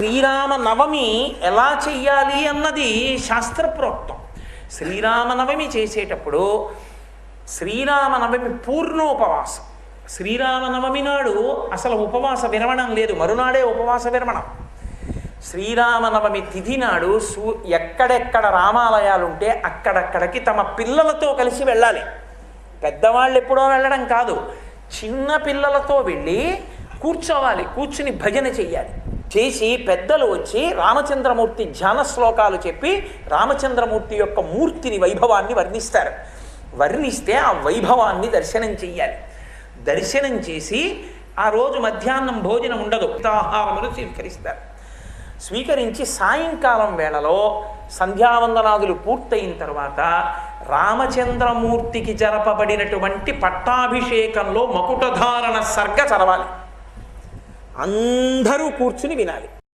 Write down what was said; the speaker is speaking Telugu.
శ్రీరామ నవమి ఎలా చెయ్యాలి అన్నది శాస్త్రప్రోక్తం. శ్రీరామనవమి చేసేటప్పుడు శ్రీరామనవమి పూర్ణోపవాసం. శ్రీరామనవమి నాడు అసలు ఉపవాస విరమణం లేదు. మరునాడే ఉపవాస విరమణం. శ్రీరామనవమి తిథి నాడు సూ ఎక్కడెక్కడ రామాలయాలు ఉంటే అక్కడక్కడికి తమ పిల్లలతో కలిసి వెళ్ళాలి. పెద్దవాళ్ళు ఎప్పుడో వెళ్ళడం కాదు. చిన్న పిల్లలతో వెళ్ళి కూర్చోవాలి. కూర్చుని భజన చెయ్యాలి. చేసి పెద్దలు వచ్చి రామచంద్రమూర్తి ధ్యాన శ్లోకాలు చెప్పి రామచంద్రమూర్తి యొక్క మూర్తిని వైభవాన్ని వర్ణిస్తారు. వర్ణిస్తే ఆ వైభవాన్ని దర్శనం చెయ్యాలి. దర్శనం చేసి ఆ రోజు మధ్యాహ్నం భోజనం ఉండదు. ఆహారములు స్వీకరిస్తారు. స్వీకరించి సాయంకాలం వేళలో సంధ్యావందనాదులు పూర్తయిన తర్వాత రామచంద్రమూర్తికి జరపబడినటువంటి పట్టాభిషేకంలో మకుటధారణ సర్గ చదవాలి. అందరూ కూర్చుని వినాలి.